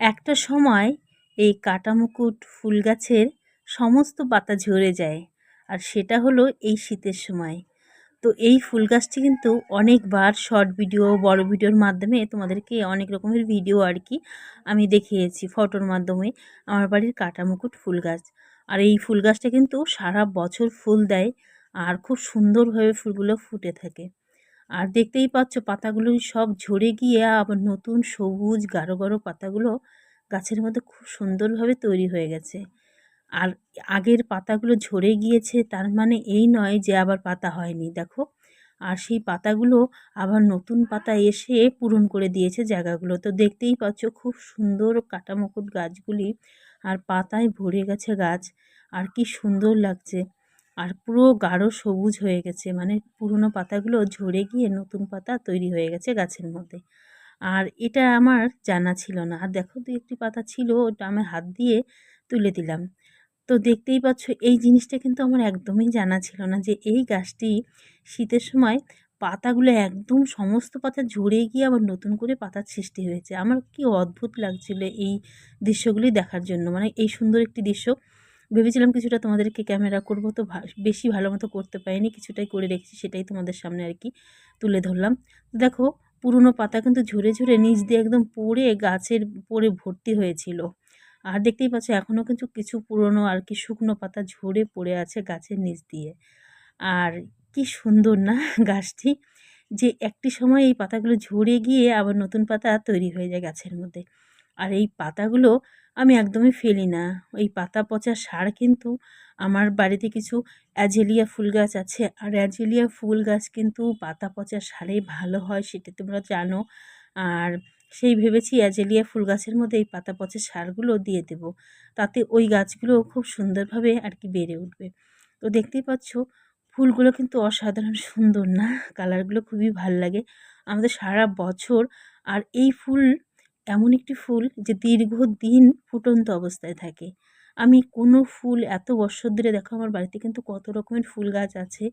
একটা সময় এই কাটামুকুট ফুল গাছের সমস্ত পাতা ঝরে যায়, আর সেটা হলো এই শীতের সময়। তো এই ফুল গাছটি কিন্তু অনেকবার শর্ট ভিডিও, বড় ভিডিওর মাধ্যমে তোমাদেরকে অনেক রকমের ভিডিও আর কি আমি দেখিয়েছি ফটোর মাধ্যমে আমার বাড়ির কাটামুকুট ফুল গাছ আর এই ফুল গাছটা কিন্তু সারা বছর ফুল দেয়, আর খুব সুন্দরভাবে ফুলগুলো ফুটে থাকে। আর দেখতেই পাচ্ছ পাতাগুলো সব ঝরে গিয়ে আবার নতুন সবুজ গাঢ় গাঢ় পাতাগুলো গাছের মধ্যে খুব সুন্দরভাবে তৈরি হয়ে গেছে। আর আগের পাতাগুলো ঝরে গিয়েছে, তার মানে এই নয় যে আবার পাতা হয়নি, দেখো। আর সেই পাতাগুলো আবার নতুন পাতা এসে পূরণ করে দিয়েছে জায়গাগুলো। তো দেখতেই পাচ্ছ খুব সুন্দর কাটামুকুট গাছগুলি আর পাতায় ভরে গেছে গাছ। আর কি সুন্দর লাগছে। আর পুরো গাঢ় সবুজ হয়ে গেছে। মানে পুরনো পাতাগুলো ঝরে গিয়ে নতুন পাতা তৈরি হয়ে গেছে গাছের মধ্যে। আর এটা আমার জানা ছিল না। আর দেখো দু একটি পাতা ছিল, ওটা আমি হাত দিয়ে তুলে দিলাম। তো দেখতেই পাচ্ছ, এই জিনিসটা কিন্তু আমার একদমই জানা ছিল না যে এই গাছটি শীতের সময় পাতাগুলো একদম সমস্ত পাতা ঝরে গিয়ে আবার নতুন করে পাতার সৃষ্টি হয়েছে। আমার কি অদ্ভুত লাগছিল এই দৃশ্যগুলি দেখার জন্য। মানে এই সুন্দর একটি দৃশ্য ভেবেছিলাম কিছুটা তোমাদেরকে ক্যামেরা করব, তো বেশি ভালো মতো করতে পারিনি, কিছুটাই করে রেখেছি, সেটাই তোমাদের সামনে আর কি তুলে ধরলাম। দেখো, পুরনো পাতা কিন্তু ঝরে ঝরে নিচ দিয়ে একদম পড়ে গাছের পড়ে ভর্তি হয়েছিল। আর দেখতেই পাচ্ছ এখনও কিন্তু কিছু পুরনো আর কি শুকনো পাতা ঝরে পড়ে আছে গাছের নিচ দিয়ে। আর কি সুন্দর না গাছটি, যে একটি সময় এই পাতাগুলো ঝরে গিয়ে আবার নতুন পাতা তৈরি হয়ে যায় গাছের মধ্যে। আর এই পাতাগুলো আমি একদমই ফেলি না। এই পাতা পচা সার কিন্তু আমার বাড়িতে কিছু অ্যাজেলিয়া ফুল গাছ আছে। আর অ্যাজেলিয়া ফুল গাছ কিন্তু পাতা পচা সারে ভালো হয় সেটা তোমরা জানো। আর সেই ভেবেছি অ্যাজেলিয়া ফুল গাছের মধ্যে এই পাতা পচা সারগুলো দিয়ে দেব। তাতে ওই গাছগুলো খুব সুন্দরভাবে আর কি বেড়ে উঠবে। তো দেখতেই পাচ্ছ, ফুলগুলো কিন্তু অসাধারণ সুন্দর না? কালারগুলো খুবই ভালো লাগে। আমাদের সারা বছর আর এই ফুল এমন একটি ফুল যে দীর্ঘদিন ফুটন্ত অবস্থায় থাকে। আমি কোনো ফুল এত বছর ধরে দেখো আমার বাড়িতে কিন্তু কত রকমের ফুল গাছ আছে,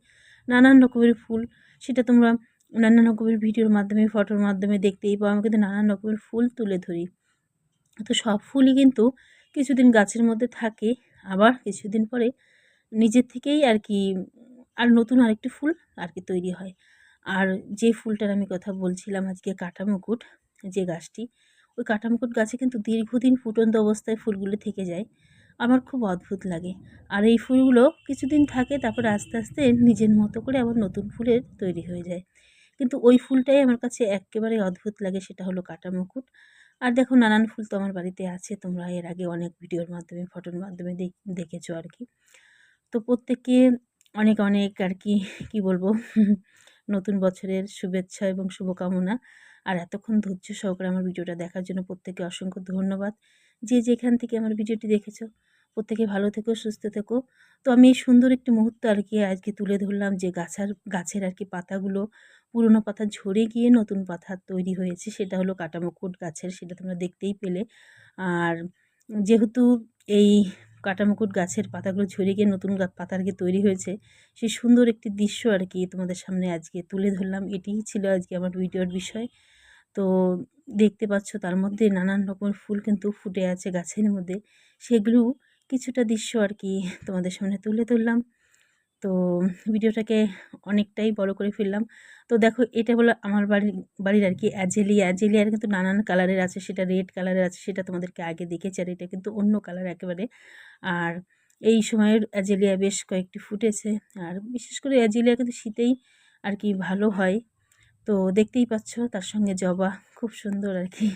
নানান রকমের ফুল। সেটা তোমরা নানান রকমের ভিডিওর মাধ্যমে, ফটোর মাধ্যমে দেখতেই পাও। আমি কিন্তু নানান রকমের ফুল তুলে ধরি। তো সব ফুলই কিন্তু কিছুদিন গাছের মধ্যে থাকে, আবার কিছুদিন পরে নিজের থেকেই আর কি আর নতুন আরেকটি ফুল আর কি তৈরি হয়। আর যে ফুলটার আমি কথা বলছিলাম আজকে কাটামুকুট যে গাছটি ওই কাটামুকুট গাছে কিন্তু দীর্ঘদিন ফুটন্ত অবস্থায় ফুলগুলো থেকে যায়। আমার খুব অদ্ভুত লাগে। আর এই ফুলগুলো কিছুদিন থাকে, তারপর আস্তে আস্তে নিজের মতো করে আবার নতুন ফুলের তৈরি হয়ে যায়। কিন্তু ওই ফুলটাই আমার কাছে একেবারে অদ্ভুত লাগে, সেটা হলো কাটা মুকুট আর দেখো, নানান ফুল তো আমার বাড়িতে আছে, তোমরা এর আগে অনেক ভিডিওর মাধ্যমে, ফটোর মাধ্যমে দেখেছ আর কি। তো প্রত্যেককে অনেক অনেক আর কি, কী বলব? নতুন বছরের শুভেচ্ছা এবং শুভকামনা। আর এতক্ষণ ধৈর্য সহকারে আমার ভিডিওটা দেখার জন্য প্রত্যেকে অসংখ্য ধন্যবাদ। যে যেখান থেকে আমার ভিডিওটি দেখেছ, প্রত্যেকে ভালো থেকো, সুস্থ থেকো। তো আমি এই সুন্দর একটি মুহূর্ত আর কি আজকে তুলে ধরলাম যে গাছার, গাছের আর কি পাতাগুলো, পুরনো পাতা ঝরে গিয়ে নতুন পাতা তৈরি হয়েছে, সেটা হলো কাটামুকুট গাছের, সেটা তোমরা দেখতেই পেলে। আর যেহেতু এই কাটামুকুট গাছের পাতাগুলো ঝরে গিয়ে নতুন পাতা আর কি তৈরি হয়েছে সেই সুন্দর একটি দৃশ্য আর কি তোমাদের সামনে আজকে তুলে ধরলাম। এটিই ছিল আজকে আমার ভিডিওর বিষয়। তো দেখতে পাচ্ছ তার মধ্যে নানান রকমের ফুল কিন্তু ফুটে আছে গাছের মধ্যে। সেগুলো কিছুটা দৃশ্য আর কি তোমাদের সামনে তুলে ধরলাম। তো ভিডিওটাকে অনেকটাই বড় করে ফেললাম। তো দেখো, এটা বলো আমার বাড়ির বাড়ির আর কি অ্যাজেলিয়া। অ্যাজেলিয়ার কিন্তু নানান কালারের আছে। সেটা রেড কালারের আছে, সেটা তোমাদেরকে আগে দেখেছি, আর এটা কিন্তু অন্য কালার একেবারে। আর এই সময়ের অ্যাজেলিয়া বেশ কয়েকটি ফুটেছে। আর বিশেষ করে অ্যাজেলিয়া কিন্তু শীতেই আর কি ভালো হয়। তো দেখতেই পাচ্ছ তার সঙ্গে জবা খুব সুন্দর আর কি।